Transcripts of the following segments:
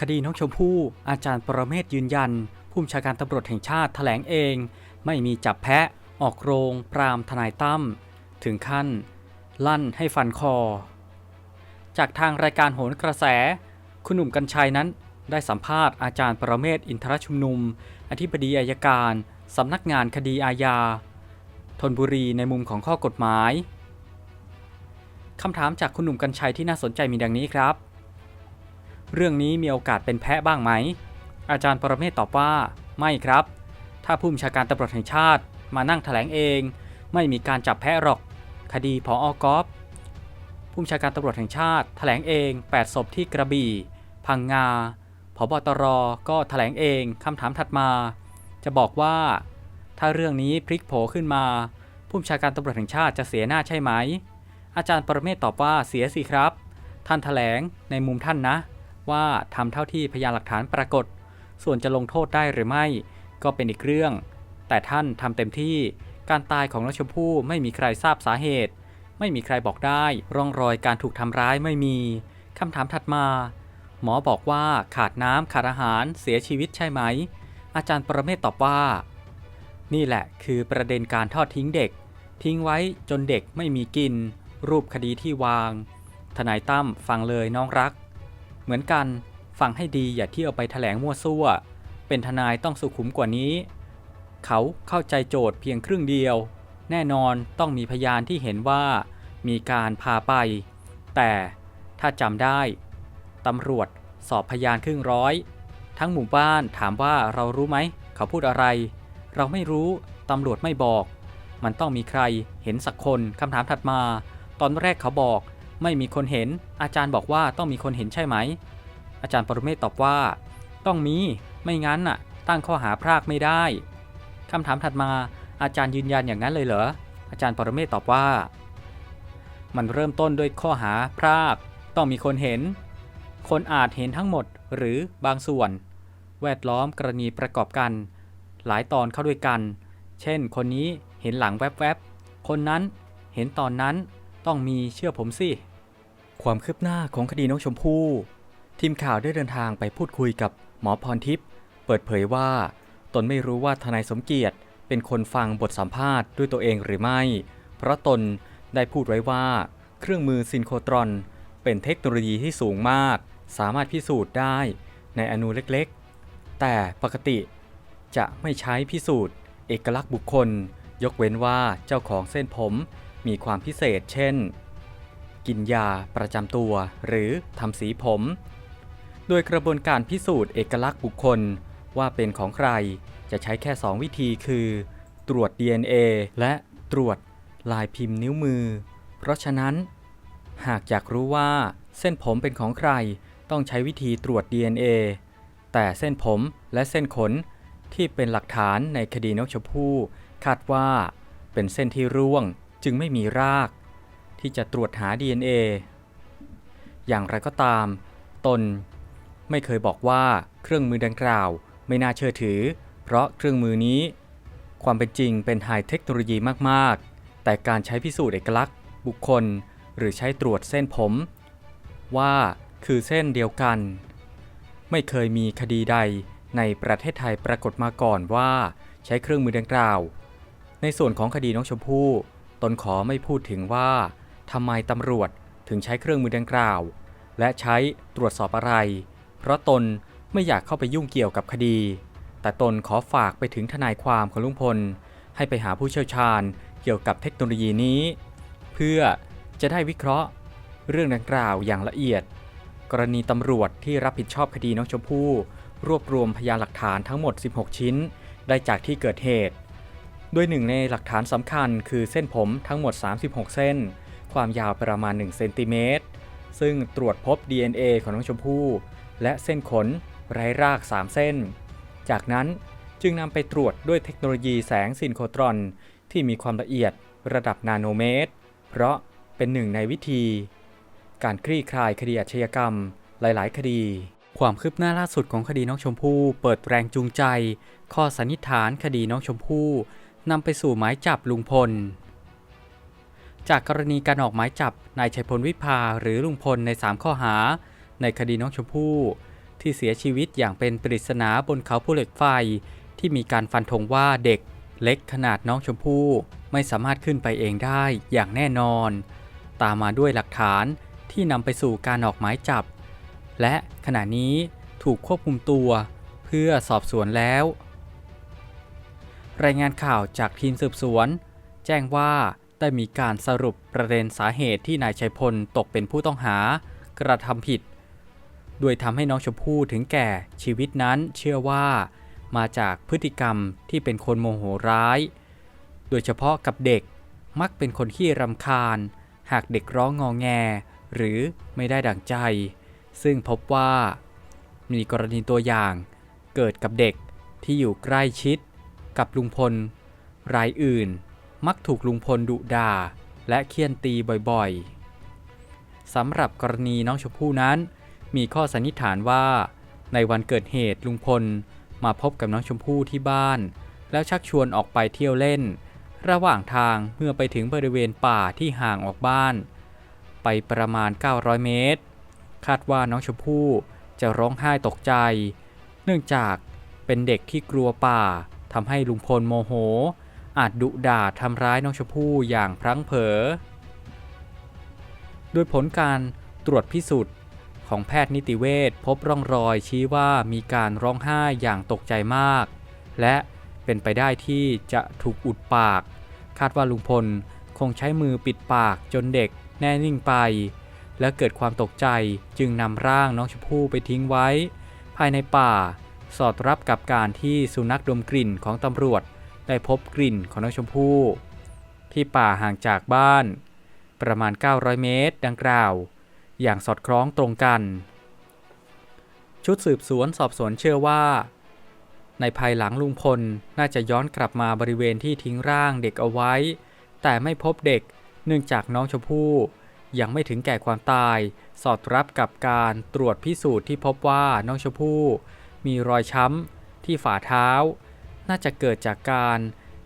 คดีน้องชมพู่ อาจารย์ปรเมศยืนยัน ผู้บัญชาการตำรวจแห่งชาติแถลงเอง ไม่มีจับแพะ ออกโรง ปรามทนายตั้ม ถึงขั้น ลั่นให้ฟันคอ จากทางรายการโหนกระแส คุณหนุ่มกัญชัยนั้น ได้สัมภาษณ์อาจารย์ปรเมศอินทรชุมนุม อธิบดีอายการสำนักงานคดีอาญาธนบุรีในมุมของข้อกฎหมายคำถามจากคุณหนุ่มกัญชัยที่น่าสนใจมีดังนี้ครับ เรื่องนี้มีโอกาสเป็นแพะบ้างไหม อาจารย์ปรเมศตอบว่า ไม่ครับ ถ้าผู้บัญชาการตำรวจแห่งชาติมานั่งแถลงเอง ไม่มีการจับแพะหรอก คดีพออกอฟผู้บัญชาการตำรวจแห่งชาติแถลงเอง 8 ศพที่กระบี่ พังงาผบตรก็แถลงเองคำถามถัดมา จะบอกว่า ถ้าเรื่องนี้พลิกโผขึ้นมาผู้บัญชาการตำรวจแห่งชาติจะเสียหน้าใช่ไหม อาจารย์ปรเมศตอบว่าเสียสิครับ ท่านแถลงในมุมท่านนะ ว่าทำเท่าที่พยานหลักฐานปรากฏ ส่วนจะลงโทษได้หรือไม่ ก็เป็นอีกเรื่อง แต่ท่านทำเต็มที่การตายของน้องชมพู่ไม่มีใครทราบสาเหตุ ไม่มีใครบอกได้ร่องรอยการถูกทำร้ายไม่มีคำถามถัดมา หมอบอกว่าขาดน้ำขาดอาหารเสียชีวิตใช่ไหม อาจารย์ประเมศตอบว่า นี่แหละคือประเด็นการทอดทิ้งเด็ก ทิ้งไว้จนเด็กไม่มีกิน รูปคดีที่วาง ทนายตั้มฟังเลยน้องรัก เหมือนกันฟังให้ดีอย่าเที่ยวไปแถลงมั่วซั่ว เป็นทนายต้องสุขุมกว่านี้ เขาเข้าใจโจทย์เพียงครึ่งเดียว แน่นอนต้องมีพยานที่เห็นว่า มีการพาไป แต่ถ้าจำได้ตำรวจสอบพยานครึ่งร้อย ทั้งหมู่บ้านถามว่าเรารู้ไหม เขาพูดอะไร เราไม่รู้ตำรวจไม่บอก มันต้องมีใครเห็นสักคนคำถามถัดมา ตอนแรกเขาบอก ไม่มีคนเห็น อาจารย์บอกว่าต้องมีคนเห็นใช่ไหม อาจารย์ปรเมศตอบว่า ต้องมี ไม่งั้นน่ะ ตั้งข้อหาพรากไม่ได้คำถามถัดมา อาจารย์ยืนยันอย่างนั้นเลยเหรอ อาจารย์ปรเมศตอบว่า มันเริ่มต้นด้วยข้อหาพราก ต้องมีคนเห็น คนอาจเห็นทั้งหมดหรือบางส่วน แวดล้อมกรณีประกอบกัน หลายตอนเข้าด้วยกัน เช่น คนนี้เห็นหลังแวบๆ คนนั้นเห็นตอนนั้นต้องมีเชื่อผมสิ ความคืบหน้าของคดีน้องชมพู่ ทีมข่าวได้เดินทางไปพูดคุยกับหมอพรทิพย์เปิดเผยว่า ตนไม่รู้ว่าทนายสมเกียรติ เป็นคนฟังบทสัมภาษณ์ด้วยตัวเองหรือไม่ เพราะตนได้พูดไว้ว่า เครื่องมือซินโครตรอน เป็นเทคโนโลยีที่สูงมาก สามารถพิสูจน์ได้ในอนูเล็กๆ แต่ปกติจะไม่ใช้พิสูจน์ เอกลักษณ์บุคคล ยกเว้นว่าเจ้าของเส้นผมมีความพิเศษ เช่น กินยาประจำตัว หรือทำสีผม โดยกระบวนการพิสูจน์เอกลักษณ์บุคคลว่าเป็นของใครจะใช้แค่ 2 วิธีคือ ตรวจ DNA และตรวจลายพิมพ์นิ้วมือ เพราะฉะนั้น หากอยากรู้ว่าเส้นผมเป็นของใครต้องใช้วิธีตรวจ DNA แต่เส้นผมและเส้นขนที่เป็นหลักฐานในคดีนกชมพู่คาดว่าเป็นเส้นที่ร่วงจึงไม่มีราก ที่จะตรวจหา DNA อย่างไรก็ตาม ตนไม่เคยบอกว่าเครื่องมือดังกล่าวไม่น่าเชื่อถือ เพราะเครื่องมือนี้ ความเป็นจริงเป็นไฮเทคโนโลยีมากๆ แต่การใช้พิสูจน์เอกลักษณ์ บุคคล หรือใช้ตรวจเส้นผม ว่าคือเส้นเดียวกัน ไม่เคยมีคดีใดในประเทศไทยปรากฏมาก่อนว่าใช้เครื่องมือดังกล่าว ในส่วนของคดีน้องชมพู่ตนขอไม่พูดถึงว่า ทำไมตำรวจถึงใช้เครื่องมือดังกล่าว และใช้ตรวจสอบอะไร เพราะตนไม่อยากเข้าไปยุ่งเกี่ยวกับคดี แต่ตนขอฝากไปถึงทนายความของลุงพล ให้ไปหาผู้เชี่ยวชาญเกี่ยวกับเทคโนโลยีนี้ เพื่อจะได้วิเคราะห์ เรื่องดังกล่าวอย่างละเอียด กรณีตำรวจที่รับผิดชอบคดีน้องชมพู่รวบรวมพยานหลักฐานทั้งหมด 16 ชิ้น ได้จากที่เกิดเหตุโดยหนึ่งในหลักฐานสำคัญคือเส้นผมทั้งหมด 36 เส้น ความยาวประมาณ1เซนติเมตรซึ่งตรวจพบ DNA ของน้องชมพู่ และเส้นขนไร้ราก 3 เส้น จากนั้นจึงนำไปตรวจด้วยเทคโนโลยีแสงซินโครตรอน ที่มีความละเอียดระดับนาโนเมตร เพราะเป็นหนึ่งในวิธี การคลี่คลายคดีอาชญากรรมหลาย ๆ คดี ความคืบหน้าล่าสุดของคดีน้องชมพู่ เปิดแรงจูงใจ ข้อสันนิษฐานคดีน้องชมพู่นำไปสู่หมายจับลุงพล จากกรณีการออกหมายจับนายชัยพลวิภาหรือลุงพลใน 3 ข้อหา ในคดีน้องชมพู่ที่เสียชีวิตอย่างเป็นปริศนาบนเขาภูเหล็กไฟ ที่มีการฟันธงว่าเด็กเล็กขนาดน้องชมพู่ไม่สามารถขึ้นไปเองได้อย่างแน่นอน ตามมาด้วยหลักฐานที่นำไปสู่การออกหมายจับ และขณะนี้ถูกควบคุมตัวเพื่อสอบสวนแล้ว รายงานข่าวจากทีมสืบสวน แจ้งว่า ได้มีการสรุปประเด็นสาเหตุที่นายชัยพลตกเป็นผู้ต้องหากระทำผิด โดยทำให้น้องชมพู่ถึงแก่ชีวิตนั้นเชื่อว่ามาจากพฤติกรรมที่เป็นคนโมโหร้าย โดยเฉพาะกับเด็กมักเป็นคนขี้รำคาญ หากเด็กร้องงอแง หรือไม่ได้ดั่งใจ ซึ่งพบว่า มีกรณีตัวอย่างเกิดกับเด็กที่อยู่ใกล้ชิดกับลุงพล รายอื่น มักถูกลุงพลดุด่า และเคี่ยนตีบ่อยๆสำหรับกรณีน้องชมพู่นั้น มีข้อสันนิษฐานว่า ในวันเกิดเหตุลุงพลมาพบกับน้องชมพู่ที่บ้าน แล้วชักชวนออกไปเที่ยวเล่น ระหว่างทางเมื่อไปถึงบริเวณป่าที่ห่างออกบ้าน ไปประมาณ 900 เมตร คาดว่าน้องชมพู่จะร้องไห้ตกใจ เนื่องจากเป็นเด็กที่กลัวป่าทำให้ลุงพลโมโห อาจดุด่าทำร้ายน้องชมพู่อย่างพลั้งเผลอโดยผลการตรวจพิสูจน์ของแพทย์นิติเวชพบร่องรอยชี้ว่ามีการร้องไห้อย่างตกใจมาก และเป็นไปได้ที่จะถูกอุดปาก คาดว่าลุงพลคงใช้มือปิดปากจนเด็กแน่นิ่งไป และเกิดความตกใจจึงนำร่างน้องชมพู่ไปทิ้งไว้ ภายในป่า สอดรับกับการที่สุนัขดมกลิ่นของตำรวจ ได้พบกลิ่นของน้องชมพู่ ที่ป่าห่างจากบ้าน ประมาณ 900 เมตร ดังกล่าว อย่างสอดคล้องตรงกัน ชุดสืบสวนสอบสวนเชื่อว่า ในภายหลังลุงพลน่าจะย้อนกลับมาบริเวณที่ทิ้งร่างเด็กเอาไว้ แต่ไม่พบเด็กเนื่องจากน้องชมพู่ยังไม่ถึงแก่ความตาย สอดรับกับการตรวจพิสูจน์ที่พบว่าน้องชมพู่มีรอยช้ำที่ฝ่าเท้า น่าจะเกิดจากการ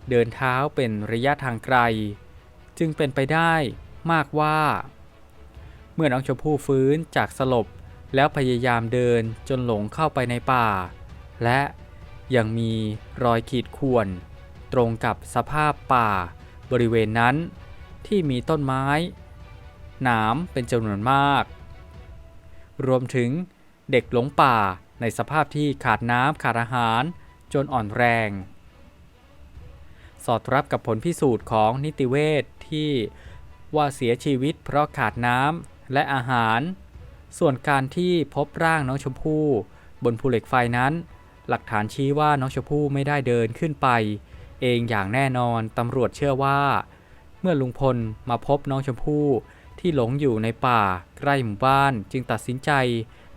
เดินเท้าเป็นระยะทางไกล จึงเป็นไปได้มากว่า เมื่อน้องชมพู่ฟื้นจากสลบแล้วพยายามเดินจนหลงเข้าไปในป่า และยังมีรอยขีดข่วน ตรงกับสภาพป่าบริเวณนั้น ที่มีต้นไม้ หนามเป็นจำนวนมาก รวมถึงเด็กหลงป่าในสภาพที่ขาดน้ำขาดอาหาร จนอ่อนแรง สอดรับกับผลพิสูจน์ของนิติเวชทที่ว่าเสียชีวิตเพราะขาดน้ำและอาหาร ส่วนการที่พบร่างน้องชมพู่ บนภูเหล็กไฟนั้น หลักฐานชี้ว่าน้องชมพู่ไม่ได้เดินขึ้นไป เองอย่างแน่นอนตำรวจเชื่อว่า เมื่อลุงพลมาพบน้องชมพู่ที่หลงอยู่ในป่าใกล้หมู่บ้านจึงตัดสินใจ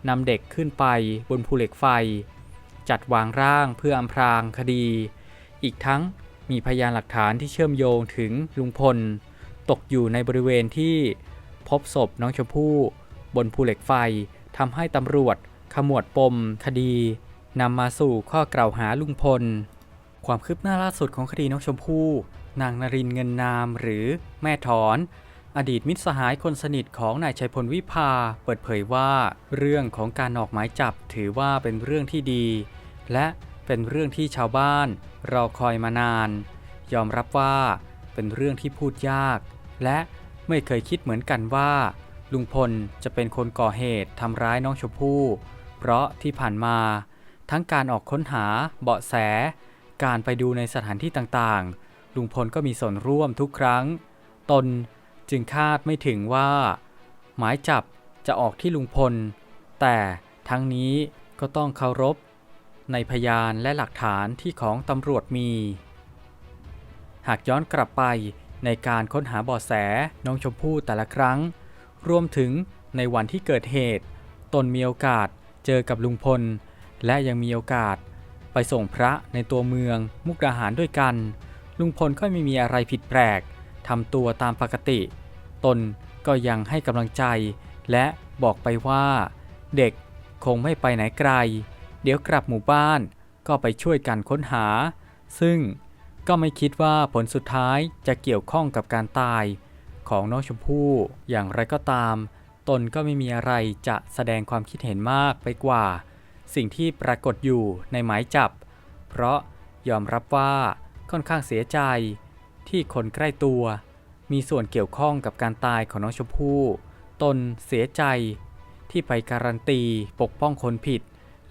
นำเด็กขึ้นไปบนภูเหล็กไฟ จัดวางร่างเพื่ออำพรางคดี อีกทั้งมีพยานหลักฐานที่เชื่อมโยงถึงลุงพล ตกอยู่ในบริเวณที่พบศพน้องชมพู่บนภูเหล็กไฟทำให้ตำรวจขมวดปมคดีนำมาสู่ข้อกล่าวหาลุงพล ความคืบหน้าล่าสุดของคดีน้องชมพู่ นางนรินเงินนามหรือแม่ถอน อดีตมิตรสหายคนสนิทของนายชัยพลวิภาเปิดเผยว่า เรื่องของการออกหมายจับถือว่าเป็นเรื่องที่ดี และเป็นเรื่องที่ชาวบ้านรอคอยมานาน ยอมรับว่าเป็นเรื่องที่พูดยาก และไม่เคยคิดเหมือนกันว่า ลุงพลจะเป็นคนก่อเหตุทำร้ายน้องชมพู่ เพราะที่ผ่านมา ทั้งการออกค้นหาเบาะแส การไปดูในสถานที่ต่างๆ ลุงพลก็มีส่วนร่วมทุกครั้ง ตน จึงคาดไม่ถึงว่า หมายจับจะออกที่ลุงพล แต่ทั้งนี้ก็ต้องเคารพ ในพยานและหลักฐานที่ของตำรวจมี หากย้อนกลับไปในการค้นหาเบาะแสน้องชมพู่แต่ละครั้ง รวมถึงในวันที่เกิดเหตุ ตนมีโอกาสเจอกับลุงพล และยังมีโอกาส ไปส่งพระในตัวเมืองมุกดาหารด้วยกัน ลุงพลก็ไม่มีอะไรผิดแปลกทำตัวตามปกติ ตนก็ยังให้กำลังใจ และบอกไปว่า เด็กคงไม่ไปไหนไกล เดี๋ยวกลับหมู่บ้านก็ไปช่วยกันค้นหา ซึ่งก็ไม่คิดว่าผลสุดท้ายจะเกี่ยวข้องกับการตายของน้องชมพู่อย่างไรก็ตาม ตนก็ไม่มีอะไรจะแสดงความคิดเห็นมากไปกว่า สิ่งที่ปรากฏอยู่ในหมายจับ เพราะยอมรับว่าค่อนข้างเสียใจที่คนใกล้ตัว มีส่วนเกี่ยวข้องกับการตายของน้องชมพู่ตนเสียใจ ที่ไปการันตีปกป้องคนผิด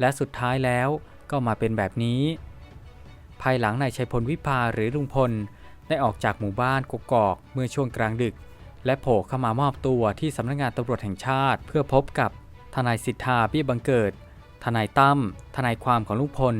และสุดท้ายแล้วก็มาเป็นแบบนี้ ภายหลังนายชัยพลวิภาหรือลุงพลได้ออกจากหมู่บ้านกกอกเมื่อช่วงกลางดึก และโผล่เข้ามามอบตัวที่สำนักงานตำรวจแห่งชาติ เพื่อพบกับทนายสิทธาเบี้ยบังเกิด ทนายตั้มทนายความของลุงพล